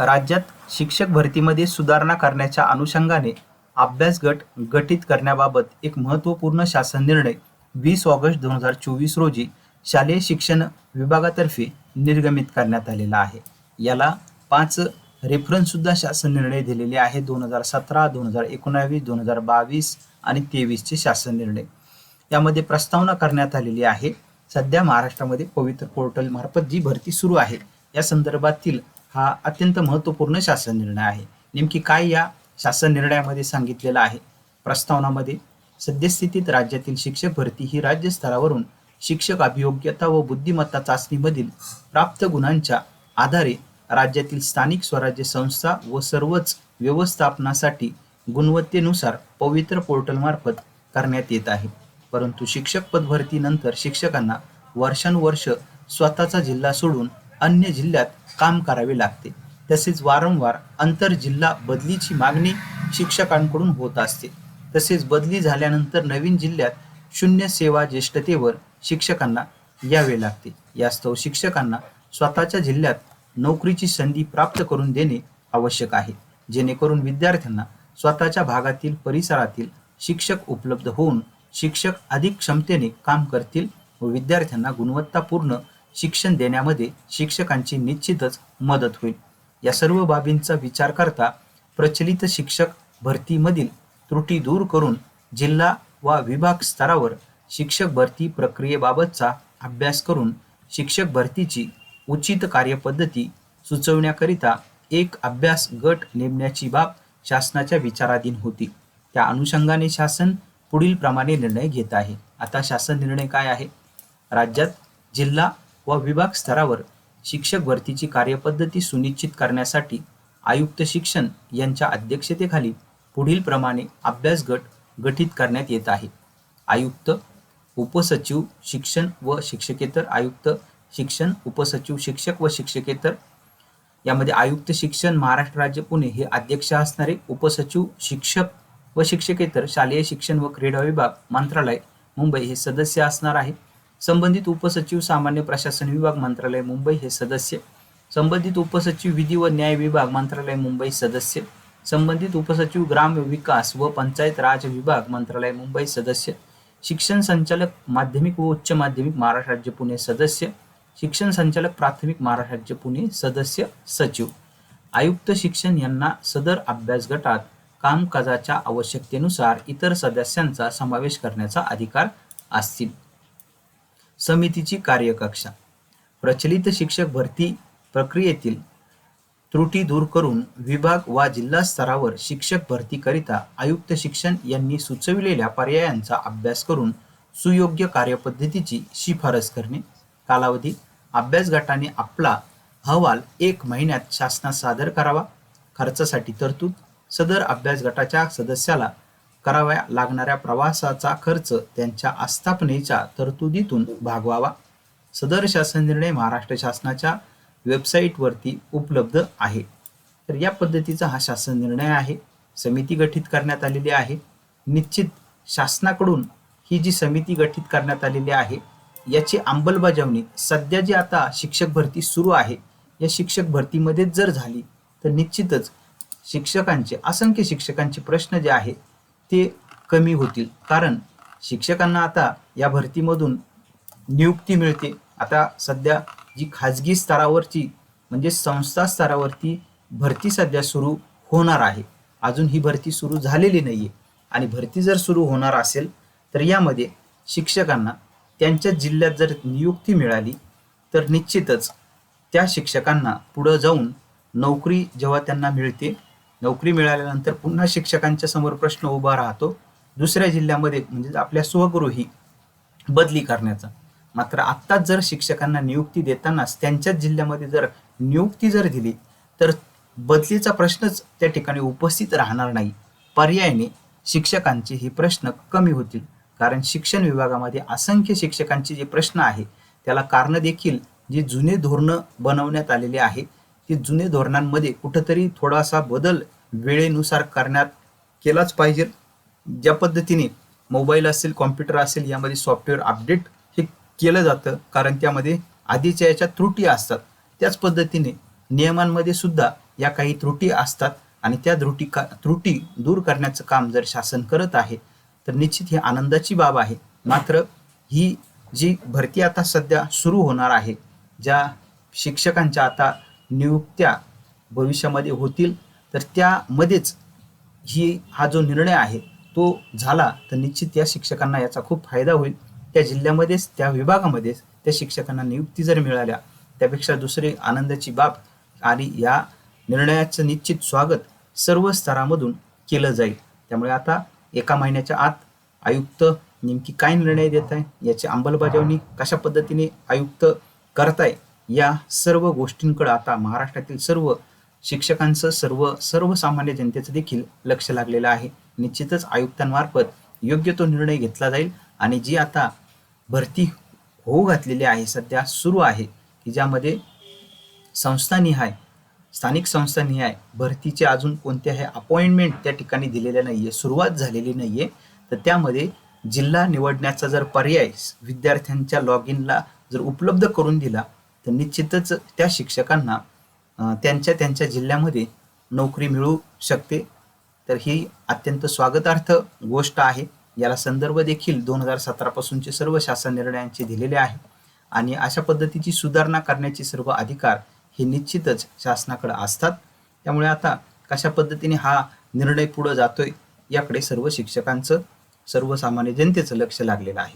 राज्यात शिक्षक भरतीमध्ये सुधारणा करण्याच्या अनुषंगाने अभ्यास गट गठीत करण्याबाबत एक महत्त्वपूर्ण शासन निर्णय. वीस ऑगस्ट दोन हजार चोवीस रोजी शालेय शिक्षण विभागातर्फे निर्गमित करण्यात आलेला आहे. याला पाच रेफरन्ससुद्धा शासन निर्णय दिलेले आहे दोन हजार सतरा दोन हजार एकोणावीस दोन हजार बावीस आणि तेवीसचे शासन निर्णय. यामध्ये प्रस्तावना करण्यात आलेली आहे. सध्या महाराष्ट्रामध्ये पवित्र पोर्टलमार्फत जी भरती सुरू आहे या संदर्भातील हा अत्यंत महत्त्वपूर्ण शासन निर्णय आहे. नेमकी काय या शासन निर्णयामध्ये सांगितलेलं आहे? प्रस्तावनामध्ये सद्यस्थितीत राज्यातील शिक्षक भरती ही राज्यस्तरावरून शिक्षक अभियोग्यता व बुद्धिमत्ता चाचणीमधील प्राप्त गुणांच्या आधारे राज्यातील स्थानिक स्वराज्य संस्था व सर्वच व्यवस्थापनासाठी गुणवत्तेनुसार पवित्र पोर्टलमार्फत करण्यात येत आहे. परंतु शिक्षक पदभरतीनंतर शिक्षकांना वर्षानुवर्ष स्वतःचा जिल्हा सोडून अन्य जिल्ह्यात काम करावे लागते. तसेच वारंवार आंतरजिल्हा बदलीची मागणी शिक्षकांकडून होत असते. तसेच बदली झाल्यानंतर नवीन जिल्ह्यात शून्य सेवा ज्येष्ठतेवर शिक्षकांना यावे लागते. यास्तव शिक्षकांना स्वतःच्या जिल्ह्यात नोकरीची संधी प्राप्त करून देणे आवश्यक आहे. जेणेकरून विद्यार्थ्यांना स्वतःच्या भागातील परिसरातील शिक्षक उपलब्ध होऊन शिक्षक अधिक क्षमतेने काम करतील व विद्यार्थ्यांना गुणवत्तापूर्ण शिक्षण देण्यामध्ये शिक्षकांची निश्चितच मदत होईल. या सर्व बाबींचा विचार करता प्रचलित शिक्षक भरतीमधील त्रुटी दूर करून जिल्हा व विभाग स्तरावर शिक्षक भरती प्रक्रियेबाबतचा अभ्यास करून शिक्षक भरतीची उचित कार्यपद्धती सुचवण्याकरिता एक अभ्यास गट नेमण्याची बाब शासनाच्या विचाराधीन होती. त्या अनुषंगाने शासन पुढील प्रमाणे निर्णय घेत आहे. आता शासन निर्णय काय आहे? राज्यात जिल्हा व विभाग स्तरावर शिक्षक भरतीची कार्यपद्धती सुनिश्चित करण्यासाठी आयुक्त शिक्षण यांच्या अध्यक्षतेखाली पुढील प्रमाणे अभ्यास गट गठीत करण्यात येत आहे. आयुक्त उपसचिव शिक्षण व शिक्षकेतर आयुक्त शिक्षण उपसचिव शिक्षक व शिक्षकेतर. यामध्ये आयुक्त शिक्षण महाराष्ट्र राज्य पुणे हे अध्यक्ष असणारे उपसचिव शिक्षक व शिक्षकेतर शालेय शिक्षण व क्रीडा विभाग मंत्रालय मुंबई हे सदस्य असणार आहे. संबंधित उपसचिव सामान्य प्रशासन विभाग मंत्रालय मुंबई हे सदस्य. संबंधित उपसचिव विधी व न्याय विभाग मंत्रालय मुंबई सदस्य. संबंधित उपसचिव ग्राम विकास व पंचायत राज विभाग मंत्रालय मुंबई सदस्य. शिक्षण संचालक माध्यमिक व उच्च माध्यमिक महाराष्ट्र राज्य पुणे सदस्य. शिक्षण संचालक प्राथमिक महाराष्ट्र राज्य पुणे सदस्य सचिव. आयुक्त शिक्षण यांना सदर अभ्यास गटात कामकाजाच्या आवश्यकतेनुसार इतर सदस्यांचा समावेश करण्याचा अधिकार असतील. समितीची कार्यकक्षा. प्रचलित शिक्षक भरती प्रक्रियेतील त्रुटी दूर करून विभाग वा जिल्हा स्तरावर शिक्षक भरतीकरिता आयुक्त शिक्षण यांनी सुचविलेल्या पर्यायांचा अभ्यास करून सुयोग्य कार्यपद्धतीची शिफारस करणे. कालावधी अभ्यास गटाने आपला अहवाल एक महिन्यात शासनात सादर करावा. खर्चासाठी तरतूद सदर अभ्यास गटाच्या सदस्याला कराव्या लागणाऱ्या प्रवासाचा खर्च त्यांच्या आस्थापनेच्या तरतुदीतून भागवावा. सदर शासन निर्णय महाराष्ट्र शासनाच्या वेबसाईटवरती उपलब्ध आहे. तर या पद्धतीचा हा शासन निर्णय आहे. समिती गठीत करण्यात आलेली आहे. निश्चित शासनाकडून ही जी समिती गठीत करण्यात आलेली आहे याची अंमलबजावणी सध्या जी आता शिक्षक भरती सुरू आहे या शिक्षक भरतीमध्ये जर झाली तर निश्चितच शिक्षकांचे असंख्य शिक्षकांचे प्रश्न जे आहेत ते कमी होतील. कारण शिक्षकांना आता या भरतीमधून नियुक्ती मिळते. आता सध्या जी खाजगी स्तरावरची म्हणजे संस्था स्तरावरती भरती सध्या सुरू होणार आहे. अजून ही भरती सुरू झालेली नाही आहे आणि भरती जर सुरू होणार असेल तर यामध्ये शिक्षकांना त्यांच्या जिल्ह्यात जर नियुक्ती मिळाली तर निश्चितच त्या शिक्षकांना पुढं जाऊन नोकरी जेव्हा त्यांना मिळते नोकरी मिळाल्यानंतर पुन्हा शिक्षकांच्या समोर प्रश्न उभा राहतो. दुसऱ्या जिल्ह्यामध्ये म्हणजे आपल्या स्वगृही बदली करण्याचा. मात्र आत्ताच जर शिक्षकांना नियुक्ती देतानाच त्यांच्याच जिल्ह्यामध्ये जर नियुक्ती जर दिली तर बदलीचा प्रश्नच त्या ठिकाणी उपस्थित राहणार नाही. पर्यायाने शिक्षकांचे हे प्रश्न कमी होतील. कारण शिक्षण विभागामध्ये असंख्य शिक्षकांचे जे प्रश्न आहे त्याला कारण देखील जे जुने धोरणं बनवण्यात आलेले आहे की जुने धोरणांमध्ये कुठंतरी थोडासा बदल वेळेनुसार करण्यात केलाच पाहिजे. ज्या पद्धतीने मोबाईल असेल कॉम्प्युटर असेल यामध्ये सॉफ्टवेअर अपडेट हे केलं जातं. कारण त्यामध्ये आधीच्या याच्या त्रुटी असतात. त्याच पद्धतीने नियमांमध्ये सुद्धा या काही त्रुटी असतात. आणि त्या त्रुटी का त्रुटी दूर करण्याचं काम जर शासन करत आहे तर निश्चित ही आनंदाची बाब आहे. मात्र ही जी भरती आता सध्या सुरू होणार आहे ज्या शिक्षकांच्या आता नियुक्त्या भविष्यामध्ये होतील तर त्यामध्येच ही हा जो निर्णय आहे तो झाला तर निश्चित या शिक्षकांना याचा खूप फायदा होईल. त्या जिल्ह्यामध्येच त्या विभागामध्येच त्या शिक्षकांना नियुक्ती जर मिळाल्या त्यापेक्षा दुसरी आनंदाची बाब आणि या निर्णयाचं निश्चित स्वागत सर्व स्तरामधून केलं जाईल. त्यामुळे आता एका महिन्याच्या आत आयुक्त नेमकी काय निर्णय देत आहे याची अंमलबजावणी कशा पद्धतीने आयुक्त करताय या सर्व गोष्टींकडे आता महाराष्ट्रातील सर्व शिक्षकांचं सर्व सर्वसामान्य जनतेचं देखील लक्ष लागलेलं आहे. निश्चितच आयुक्तांमार्फत योग्य तो निर्णय घेतला जाईल आणि जी आता भरती होऊ घातलेली आहे सध्या सुरू आहे की ज्यामध्ये संस्थानिहाय स्थानिक संस्थानिहाय भरतीचे अजून कोणत्याही अपॉइंटमेंट त्या ठिकाणी दिलेल्या नाही आहे सुरुवात झालेली नाही आहे तर त्यामध्ये जिल्हा निवडण्याचा जर पर्याय विद्यार्थ्यांच्या लॉग इनला जर उपलब्ध करून दिला तर निश्चितच त्या शिक्षकांना त्यांच्या त्यांच्या जिल्ह्यामध्ये नोकरी मिळू शकते. तर ही अत्यंत स्वागतार्थ गोष्ट आहे. याला संदर्भ देखील दोन हजार सतरापासूनचे सर्व शासन निर्णयांचे दिलेले आहे. आणि अशा पद्धतीची सुधारणा करण्याचे सर्व अधिकार हे निश्चितच शासनाकडे असतात. त्यामुळे आता कशा पद्धतीने हा निर्णय पुढं जातोय याकडे सर्व शिक्षकांचं सर्वसामान्य जनतेचं लक्ष लागलेलं आहे.